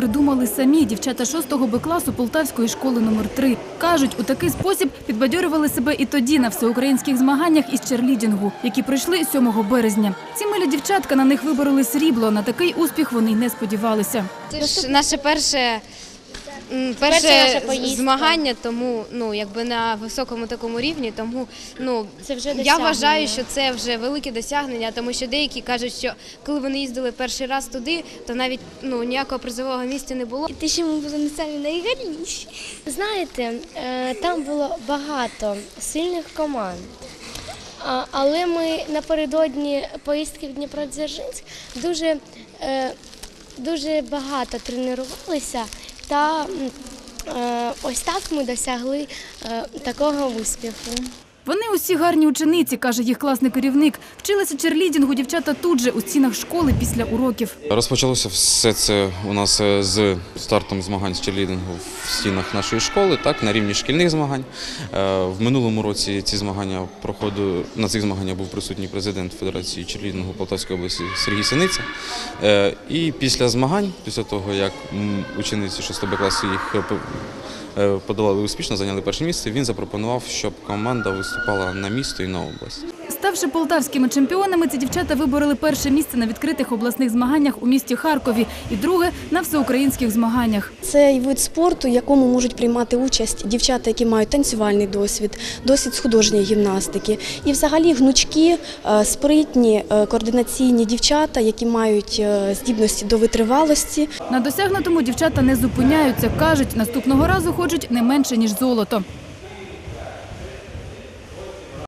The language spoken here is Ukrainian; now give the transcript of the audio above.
придумали самі дівчата 6 Б класу Полтавської школи номер 3 Кажуть, у такий спосіб підбадьорювали себе і тоді на всеукраїнських змаганнях із черлідінгу, які пройшли 7 березня. Ці милі дівчатка на них вибороли срібло. На такий успіх вони й не сподівалися. Це ж наше перше, перше наша змагання, тому ну якби на високому такому рівні. Тому ну Це вже я вважаю, що це вже велике досягнення, тому що деякі кажуть, що коли вони їздили перший раз туди, то навіть ну ніякого призового місця не було. Те, що ми були не самі найгарніші. Знаєте, е, там було багато сильних команд. Але ми напередодні поїздки в Дніпродзержинськ дуже, е, дуже багато тренувалися та е, ось так ми досягли е, такого успіху. Вони усі гарні учениці, каже їх класний керівник. Вчилися черлідінгу дівчата тут же у стінах школи після уроків. Розпочалося все це у нас е, з стартом змагань з черлідингу в стінах нашої школи, так на рівні шкільних змагань. Е, В минулому році ці змагання проходили на цих змаганнях був присутній президент Федерації черлідингу Полтавської області Сергій Синиця. Е, І після змагань, після того як учениці 6 Б класу їх по- подолали успішно, зайняли перше місце. Він запропонував, щоб команда виступала на місто і на область. Ставши полтавськими чемпіонами, ці дівчата вибороли перше місце на відкритих обласних змаганнях у місті Харкові і друге на всеукраїнських змаганнях. Це вид спорту, в якому можуть приймати участь дівчата, які мають танцювальний досвід, досвід з художньої гімнастики. І взагалі гнучкі, е, спритні, е, координаційні дівчата, які мають е, здібності до витривалості. На досягнутому дівчата не зупиняються. кажуть, наступного разу хочуть не менше ніж золото.